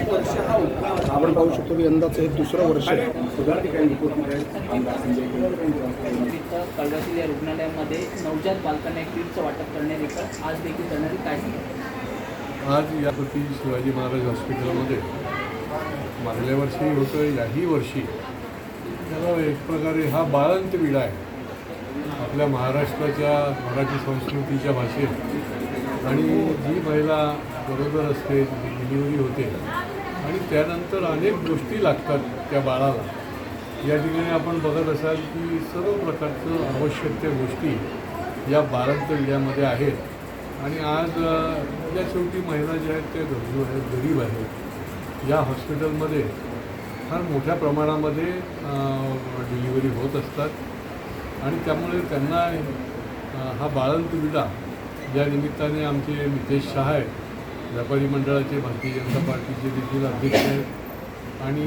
आपण पाहू शकतो की यंदाचं हे दुसरं वर्ष कळवातील या रुग्णालयामध्ये नवजात बालकांना एक किटचं वाटप करण्यात येतं आज देखील करणारी काय आज यापैकी शिवाजी महाराज हॉस्पिटलमध्ये मागल्या वर्षी होतं याही वर्षी. त्याला एक प्रकारे हा बाळंत विडा आहे. आपल्या महाराष्ट्राच्या मराठी संस्कृतीच्या भाषेत. आणि जी महिला बरोबर असते डिलिव्हरी होते आणि त्यानंतर अनेक गोष्टी लागतात त्या बाळाला. या ठिकाणी आपण बघत असाल की सर्व प्रकारचं आवश्यक त्या गोष्टी या बाळंत विड्यामध्ये आहेत. आणि आज या शेवटी महिला ज्या आहेत त्या गरजू आहेत गरीब आहेत. या हॉस्पिटलमध्ये फार मोठ्या प्रमाणामध्ये डिलिव्हरी होत असतात. आणि त्यामुळे त्यांना हा बाळंत विडा या निमित्ताने आमचे नितेश शहा आहेत व्यापारी मंडळाचे भारतीय जनता पार्टीचे देखील अध्यक्ष आहेत आणि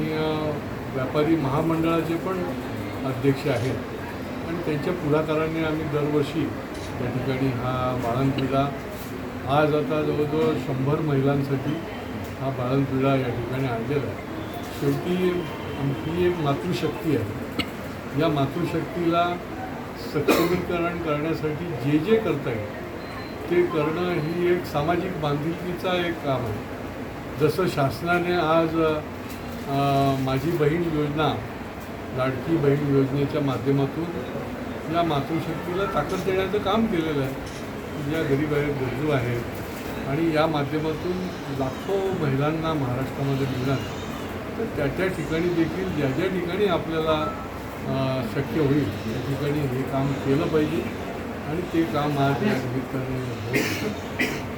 व्यापारी महामंडळाचे पण अध्यक्ष आहेत. आणि त्यांच्या पुढाकाराने आम्ही दरवर्षी या ठिकाणी हा बाळंतविडा आज आता जवळजवळ शंभर महिलांसाठी हा बाळंतविडा या ठिकाणी आणलेला आहे. शेवटी आमची एक मातृशक्ती आहे. या मातृशक्तीला सक्षमीकरण करण्यासाठी जे जे करता येईल ते करणं ही एक सामाजिक बांधिलकीचा एक काम आहे. जसं शासनाने आज माझी बहीण योजना लाडकी बहीण योजनेच्या माध्यमातून या मातृशक्तीला ताकद देण्याचं काम केलेलं आहे. ज्या गरीब आहेत गरजू आहेत आणि या माध्यमातून लाखो महिलांना महाराष्ट्रामध्ये मिळणार तर त्या त्या ठिकाणी देखील ज्या ज्या ठिकाणी आपल्याला शक्य होईल. त्या ठिकाणी हे काम केलं पाहिजे आणि ते काम आज या निमित्ताने होत